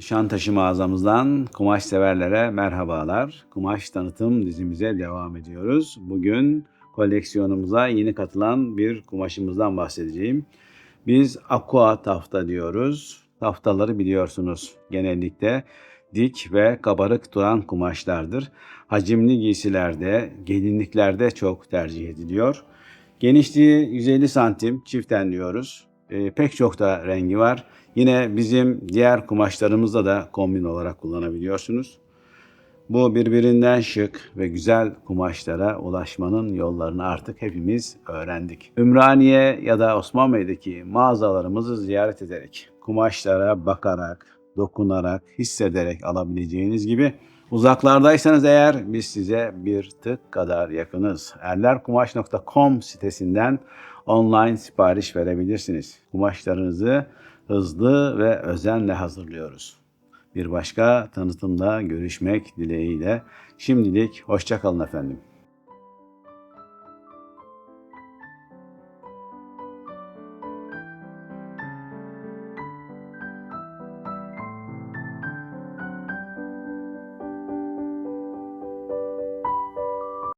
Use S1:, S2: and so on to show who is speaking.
S1: Nişantaşı mağazamızdan kumaş severlere merhabalar. Kumaş tanıtım dizimize devam ediyoruz. Bugün koleksiyonumuza yeni katılan bir kumaşımızdan bahsedeceğim. Biz aqua tafta diyoruz. Taftaları biliyorsunuz. Genellikle dik ve kabarık duran kumaşlardır. Hacimli giysilerde, gelinliklerde çok tercih ediliyor. Genişliği 150 santim çiften diyoruz. Ee, pek çok da rengi var. Yine bizim diğer kumaşlarımızda da kombin olarak kullanabiliyorsunuz. Bu birbirinden şık ve güzel kumaşlara ulaşmanın yollarını artık hepimiz öğrendik. Ümraniye ya da Osmanbey'deki mağazalarımızı ziyaret ederek, kumaşlara bakarak, dokunarak, hissederek alabileceğiniz gibi uzaklardaysanız eğer biz size bir tık kadar yakınız. erlerkumaş.com sitesinden online sipariş verebilirsiniz. Kumaşlarınızı hızlı ve özenle hazırlıyoruz. Bir başka tanıtımda görüşmek dileğiyle. Şimdilik hoşçakalın efendim.